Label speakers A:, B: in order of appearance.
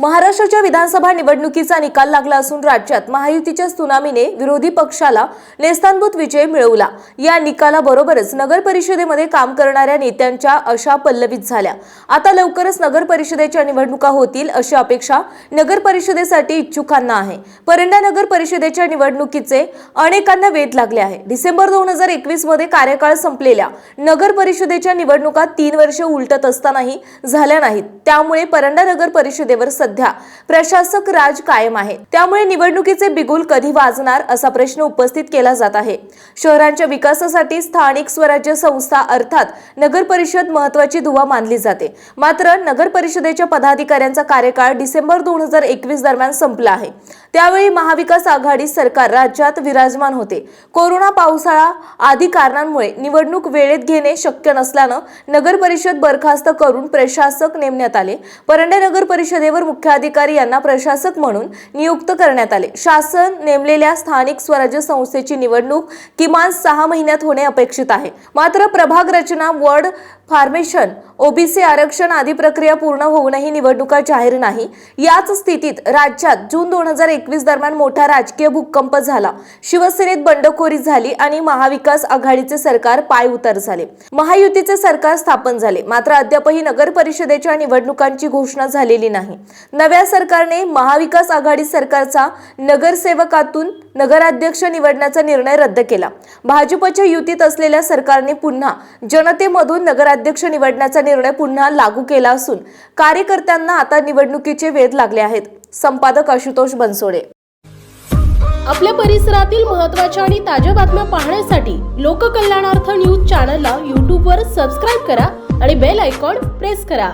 A: महाराष्ट्राच्या विधानसभा निवडणुकीचा निकाल लागला असून राज्यात महायुतीच्या सुनामीने विरोधी पक्षाला नेस्तानभूत विजय मिळवला. या निकालाबरोबरच नगर परिषदेमध्ये काम करणाऱ्या नेत्यांच्या अशा पल्लवित झाल्या. आता लवकरच नगर परिषदेच्या निवडणुका होतील अशी अपेक्षा नगर परिषदेसाठी इच्छुकांना आहे. परंडा नगर परिषदेच्या निवडणुकीचे अनेकांना वेध लागले आहे. डिसेंबर दोन हजार एकवीसमध्ये कार्यकाळ संपलेल्या नगर परिषदेच्या निवडणुका तीन वर्ष उलटत असतानाही झाल्या नाहीत. त्यामुळे परंडा नगर परिषदेवर सध्या प्रशासक राज कायम आहे. त्यामुळे निवडणुकीचे बिगुल कधी वाजणार असा प्रश्न उपस्थित केला जात आहे. शहरांच्या विकासासाठी स्थानिक स्वराज्य संस्था अर्थात नगर परिषद महत्वाची दुवा मानली जाते. मात्र नगर परिषदेच्या पदाधिकाऱ्यांचा कार्यकाळ डिसेंबर दोन हजार एकवीस दरम्यान संपला आहे. त्यावेळी महाविकास आघाडी सरकार राज्यात विराजमान होते. कोरोना पावसाळा आदी कारणांमुळे निवडणूक वेळेत घेणे शक्य नसल्यानं नगर परिषद बरखास्त करून प्रशासक नेमण्यात आले. परंडे नगर परिषदेवर मुख्याधिकारी यांना प्रशासक म्हणून नियुक्त करण्यात आले. शासन नेमलेल्या स्थानिक स्वराज्य संस्थेची निवडणूक किमान सहा महिन्यात होणे अपेक्षित आहे. मात्र प्रभाग रचना वॉर्ड फार्मेशन ओबीसी आरक्षण आदी प्रक्रिया पूर्ण होऊनही निवडणुका जाहीर नाही. याच स्थितीत राज्यात जून दोन हजार एकवीस दरम्यान मोठा राजकीय भूकंप झाला. शिवसेनेत बंडखोरी झाली आणि महाविकास आघाडीचे सरकार पाय उतर झाले. महायुतीचे सरकार स्थापन झाले. मात्र अद्यापही नगर परिषदेच्या निवडणुकांची घोषणा झालेली नाही. नव्या सरकारने महाविकास आघाडी सरकारचा नगरसेवकातून नगराध्यक्ष निवडण्याचा निर्णय रद्द केला. भाजपच्या युतीत असलेल्या सरकारने पुन्हा जनतेमधून नगराध्यक्ष निवडण्याचा निर्णय पुन्हा लागू केला असून कार्यकर्त्यांना आता निवडणुकीचे वेध लागले आहेत. संपादक आशुतोष बनसोडे.
B: आपल्या परिसरातील महत्त्वाच्या आणि ताज्या बातम्या पाहण्यासाठी लोककल्याणार्थ न्यूज चॅनलला यूट्यूबवर सबस्क्राईब करा आणि बेल आयकॉन प्रेस करा.